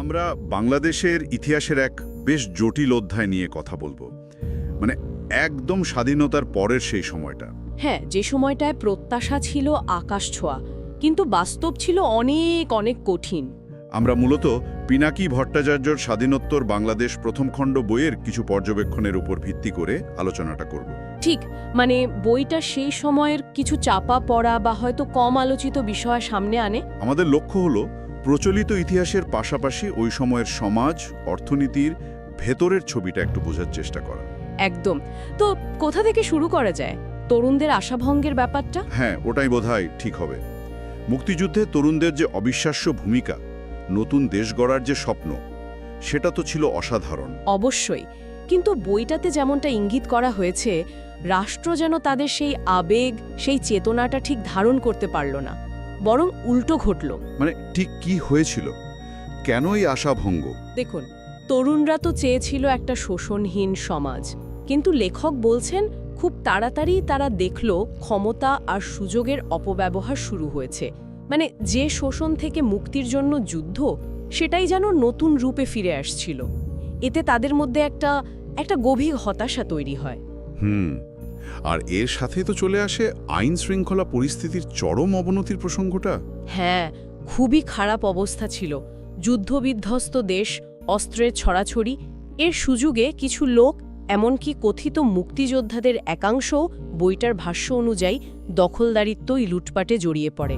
আমরা বাংলাদেশের ইতিহাসের এক বেশ জটিল অধ্যায় নিয়ে কথা বলব। মানে একদম স্বাধীনতার পরের সেই সময়টা। হ্যাঁ যে সময়টায় প্রত্যাশা ছিল আকাশ ছোঁয়া কিন্তু বাস্তব ছিল অনেক অনেক কঠিন। আমরা মূলত পিনাকি ভট্টাচার্যর স্বাধীনোত্তর বাংলাদেশ প্রথম খণ্ড বইয়ের কিছু পর্যবেক্ষণের উপর ভিত্তি করে আলোচনাটা করব। ঠিক মানে বইটা সেই সময়ের কিছু চাপা পড়া বা হয়তো কম আলোচিত বিষয় সামনে আনে। আমাদের লক্ষ্য হলো প্রচলিত ইতিহাসের পাশাপাশি ওই সময়ের সমাজ অর্থনীতির ভেতরের ছবিটা একটু বোঝার চেষ্টা করা। একদম। তো কোথা থেকে শুরু করা যায়? তরুণদের আশাভঙ্গের ব্যাপারটা? হ্যাঁ ওটাই বোধহয় ঠিক হবে। মুক্তিযুদ্ধে তরুণদের যে অবিশ্বাস্য ভূমিকা নতুন দেশ গড়ার যে স্বপ্ন সেটা তো ছিল অসাধারণ। অবশ্যই। কিন্তু বইটাতে যেমনটা ইঙ্গিত করা হয়েছে রাষ্ট্র যেন তাদের সেই আবেগ সেই চেতনাটা ঠিক ধারণ করতে পারল না। বরং উল্টো ঘটল। মানে ঠিক কি হয়েছিল? কেনই আশাভঙ্গ দেখুন তরুণরা তো চেয়েছিল একটা শোষণহীন সমাজ। কিন্তু লেখক বলছেন খুব তাড়াতাড়ি তারা দেখল ক্ষমতা আর সুযোগের অপব্যবহার শুরু হয়েছে। মানে যে শোষণ থেকে মুক্তির জন্য যুদ্ধ সেটাই যেন নতুন রূপে ফিরে আসছিল। এতে তাদের মধ্যে একটা একটা গভীর হতাশা তৈরি হয়। হুম। আর এর সাথে তো চলে আসে আইন শৃঙ্খলা পরিস্থিতির চরম অবনতির প্রসঙ্গটা। হ্যাঁ খুবই খারাপ অবস্থা ছিল। যুদ্ধবিধ্বস্ত দেশ অস্ত্রের ছড়াছড়ি এর সুযোগে কিছু লোক এমনকি কথিত মুক্তিযোদ্ধাদের একাংশও বইটার ভাষ্য অনুযায়ী দখলদারিত্বই লুটপাটে জড়িয়ে পড়ে।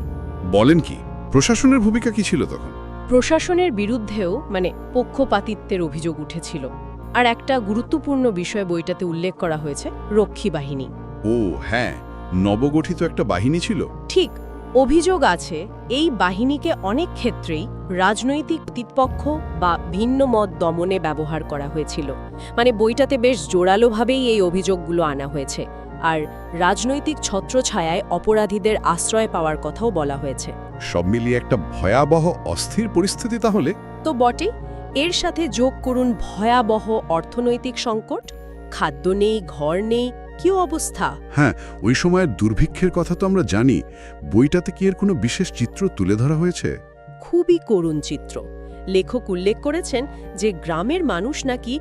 বলেন কি প্রশাসনের ভূমিকা কি ছিল তখন? প্রশাসনের বিরুদ্ধেও মানে পক্ষপাতিত্বের অভিযোগ উঠেছিল। আর একটা গুরুত্বপূর্ণ বিষয় বইটাতে উল্লেখ করা হয়েছে রক্ষী বাহিনী। ও হ্যাঁ নবগঠিত একটা বাহিনী ছিল? ঠিক অভিযোগ আছে এই বাহিনীকে অনেক ক্ষেত্রেই রাজনৈতিক প্রতিপক্ষ বা ভিন্ন মত দমনে ব্যবহার করা হয়েছিল। মানে বইটাতে বেশ জোরালোভাবেই এই অভিযোগগুলো আনা হয়েছে। আর রাজনৈতিক ছত্রছায়ায় অপরাধীদের আশ্রয় পাওয়ার কথাও বলা হয়েছে। সব মিলিয়ে একটা ভয়াবহ অস্থির পরিস্থিতি তাহলে? তো বটেই এর সাথে যোগ করুন ভয়াবহ অর্থনৈতিক সংকট খাদ্য নেই ঘর নেই কি অবস্থা? হ্যাঁ ওই সময়ের দুর্ভিক্ষের কথা তো আমরা জানি। বইটাতে কি এর কোনো বিশেষ চিত্র তুলে ধরা হয়েছে? খুবই করুণ চিত্র। লেখক উল্লেখ করেছেন যে গ্রামের মানুষ নাকি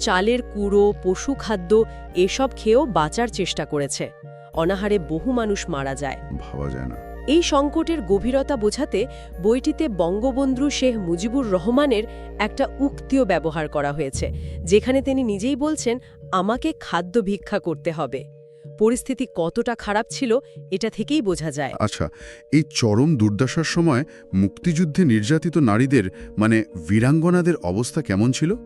চালের কুড়ো পশু খাদ্য এসব খেয়েও বাঁচার চেষ্টা করেছে। অনাহারে বহু মানুষ মারা যায়। ভাবা যায় না। এই সংকটের গভীরতা বোঝাতে বইটিতে বঙ্গবন্ধু শেখ মুজিবুর রহমানের একটা উক্তিও ব্যবহার করা হয়েছে যেখানে তিনি নিজেই বলছেন আমাকে খাদ্য ভিক্ষা করতে হবে। পরিস্থিতি কতটা খারাপ ছিল এটা থেকেই বোঝা যায়। আচ্ছা এই চরম দুর্দশার সময় মুক্তিযুদ্ধে নির্যাতিত নারীদের মানে বীরাঙ্গনাদের অবস্থা কেমন ছিল?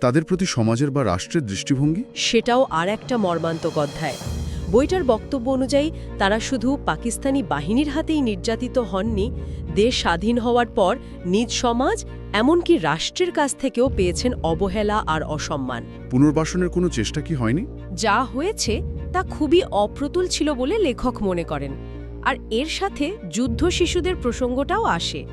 তাদের প্রতি সমাজের বা রাষ্ট্রের দৃষ্টিভঙ্গি? সেটাও আর একটা মর্মান্তক অধ্যায়। বইটার বক্তব্য অনুযায়ী তারা শুধু পাকিস্তানি বাহিনীর হাতেই নির্যাতিত হননি দেশ স্বাধীন হওয়ার পর নিজ সমাজ এমনকি রাষ্ট্রের কাছ থেকেও পেয়েছেন অবহেলা আর অসম্মান। পুনর্বাসনের কোনো চেষ্টা কি হয়নি? যা হয়েছে তা খুবই অপ্রতুল ছিল বলে লেখক মনে করেন। আর এর সাথে যুদ্ধ শিশুদের প্রসঙ্গটাও আসে।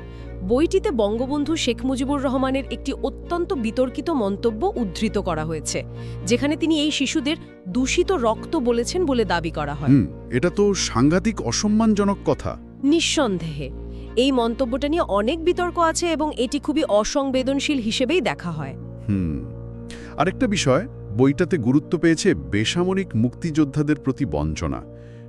বইটিতে বঙ্গবন্ধু শেখ মুজিবুর রহমানের একটি অত্যন্ত বিতর্কিত মন্তব্য উদ্ধৃত করা হয়েছে যেখানে তিনি এই শিশুদের দূষিত রক্ত বলেছেন বলে দাবি করা হয়। এটা তো সাংঘাতিক অসম্মানজনক কথা। নিঃসন্দেহে এই মন্তব্যটা নিয়ে অনেক বিতর্ক আছে এবং এটি খুবই অসংবেদনশীল হিসেবেই দেখা হয়। হুম আরেকটা বিষয় বইটাতে গুরুত্ব পেয়েছে বেসামরিক মুক্তিযোদ্ধাদের প্রতি বঞ্চনা।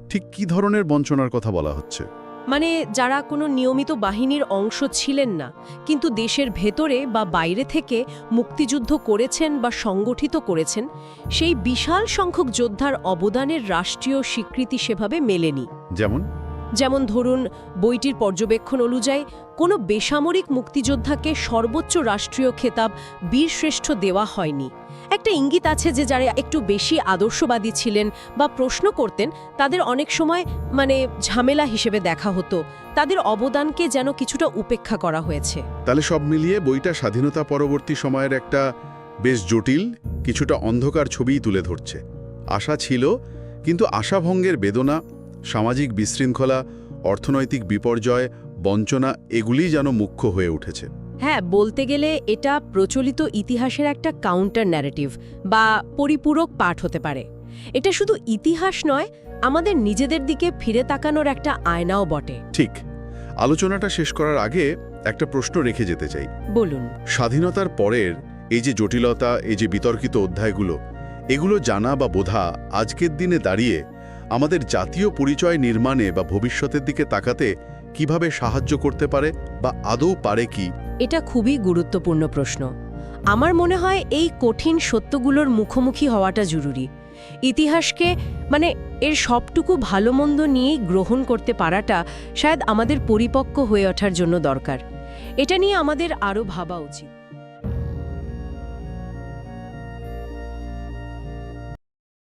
ঠিক কি ধরনের বঞ্চনার কথা বলা হচ্ছে? মানে যারা কোনো নিয়মিত বাহিনীর অংশ ছিলেন না, কিন্তু দেশের ভেতরে বা বাইরে থেকে মুক্তিযুদ্ধ করেছেন বা সংগঠিত করেছেন, সেই বিশাল সংখ্যক যোদ্ধার অবদানের রাষ্ট্রীয় স্বীকৃতি সেভাবে মেলেনি। যেমন? যেমন ধরুন, বইটির পর্যবেক্ষণ অনুযায়ী, কোনো বেসামরিক মুক্তিযোদ্ধাকে সর্বোচ্চ রাষ্ট্রীয় খেতাব বীরশ্রেষ্ঠ দেওয়া হয়নি। একটা ইঙ্গিত আছে যে যারা একটু বেশি আদর্শবাদী ছিলেন বা প্রশ্ন করতেন, তাদের অনেক সময় মানে ঝামেলা হিসেবে দেখা হতো। তাদের অবদানকে যেন কিছুটা উপেক্ষা করা হয়েছে। তাহলে সব মিলিয়ে বইটা স্বাধীনতা পরবর্তী সময়ের একটা বেশ জটিল, কিছুটা অন্ধকার ছবিই তুলে ধরছে। আশা ছিল, কিন্তু আশাভঙ্গের বেদনা সামাজিক বিশৃঙ্খলা অর্থনৈতিক বিপর্যয় বঞ্চনা এগুলি যেন মুখ্য হয়ে উঠেছে। হ্যাঁ বলতে গেলে এটা প্রচলিত ইতিহাসের একটা কাউন্টার ন্যারেটিভ বা পরিপূরক পাঠ হতে পারে। এটা শুধু ইতিহাস নয় আমাদের নিজেদের দিকে ফিরে তাকানোর একটা আয়নাও বটে। ঠিক। আলোচনাটা শেষ করার আগে একটা প্রশ্ন রেখে যেতে চাই। বলুন। স্বাধীনতার পরের এই যে জটিলতা এই যে বিতর্কিত অধ্যায়গুলো এগুলো জানা বা বোধা আজকের দিনে দাঁড়িয়ে আমাদের জাতীয় পরিচয় নির্মাণে বা ভবিষ্যতের দিকে তাকাতে কীভাবে সাহায্য করতে পারে বা আদৌ পারে কি? এটা খুবই গুরুত্বপূর্ণ প্রশ্ন। আমার মনে হয় এই কঠিন সত্যগুলোর মুখোমুখি হওয়াটা জরুরি। ইতিহাসকে মানে এর সবটুকু ভালো মন্দ নিয়েই গ্রহণ করতে পারাটা শায়দ আমাদের পরিপক্ক হয়ে ওঠার জন্য দরকার। এটা নিয়ে আমাদের আরও ভাবা উচিত।